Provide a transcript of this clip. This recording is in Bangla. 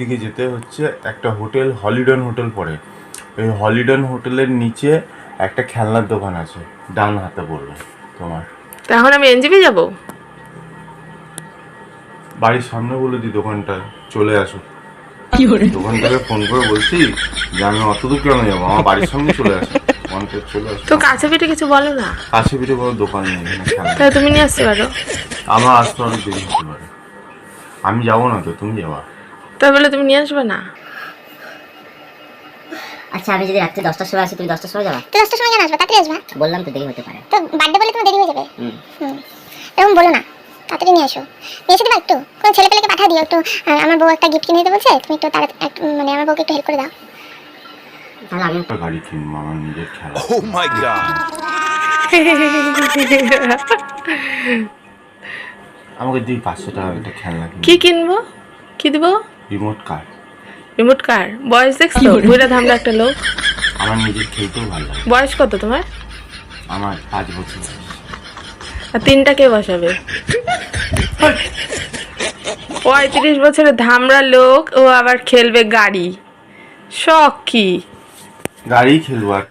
দিকে যেতে হচ্ছে একটা হোটেল হলিডন হোটেল পড়ে। ওই হলিডন হোটেলের নিচে একটা খেলনার দোকান আছে ডান হাতে পড়বে তোমার। তখন আমি এনজিপি যাব? বাড়ির সামনে বলে দি দোকানটা চলে আসো। দোকানটাকে ফোন করে বলছি যে আমি অত দূর কেন যাব? আমার বাড়ির সামনে চলে আসো। চলে তো কাছে পিঠে কিছু বলো না। কাছে পিঠে কোনো দোকান নেই এখানে তাহলে তুমি নিয়ে আসতে পারো। আমার আসতে অনেক দেরি হতে পারে। আমি যাব না তো তুমি যাবা। তাই বলে তুমি নিয়ে আসবে না? আচ্ছা আমি যদি রাত্রে দশটার সময় আসি তুমি দশটার সময় যাবা? তো দশটার সময় কেন আসবে? তাড়াতাড়ি আসবে। বললাম তো দেরি হতে পারে। তো বার্থডে বলে তোমার দেরি হয়ে যাবে? হুম। হুম। এরকম বলো না। তাড়াতাড়ি নিয়ে এসো নিয়ে এসে দেবা একটু? কোনো ছেলে পেলেকে পাঠা দিও একটু। আমার বউ একটা গিফট কিনে দিতে বলছে তুমি একটু তাড়া মানে আমার বউকে একটু হেল্প করে দাও। তাহলে আমি একটা গাড়ি কিনবো আমার নিজের খেলা। Oh my god. আমাকে দিই পাঁচশো টাকা একটা খেলনা কি কিনবো? কি দিব? রিমোট কার রিমোট কার বয়স দেখছ বুড়া ধামলা একটা লোক। আমার নিজের খেলতেও ভালো লাগে। বয়স কত তোমার? আমার পাঁচ বছর। আর তিনটা কে বসাবে? পঁয়ত্রিশ বছরের ধামড়া লোক ও আবার খেলবে গাড়ি। শখ কি? গাড়ি খেলব আর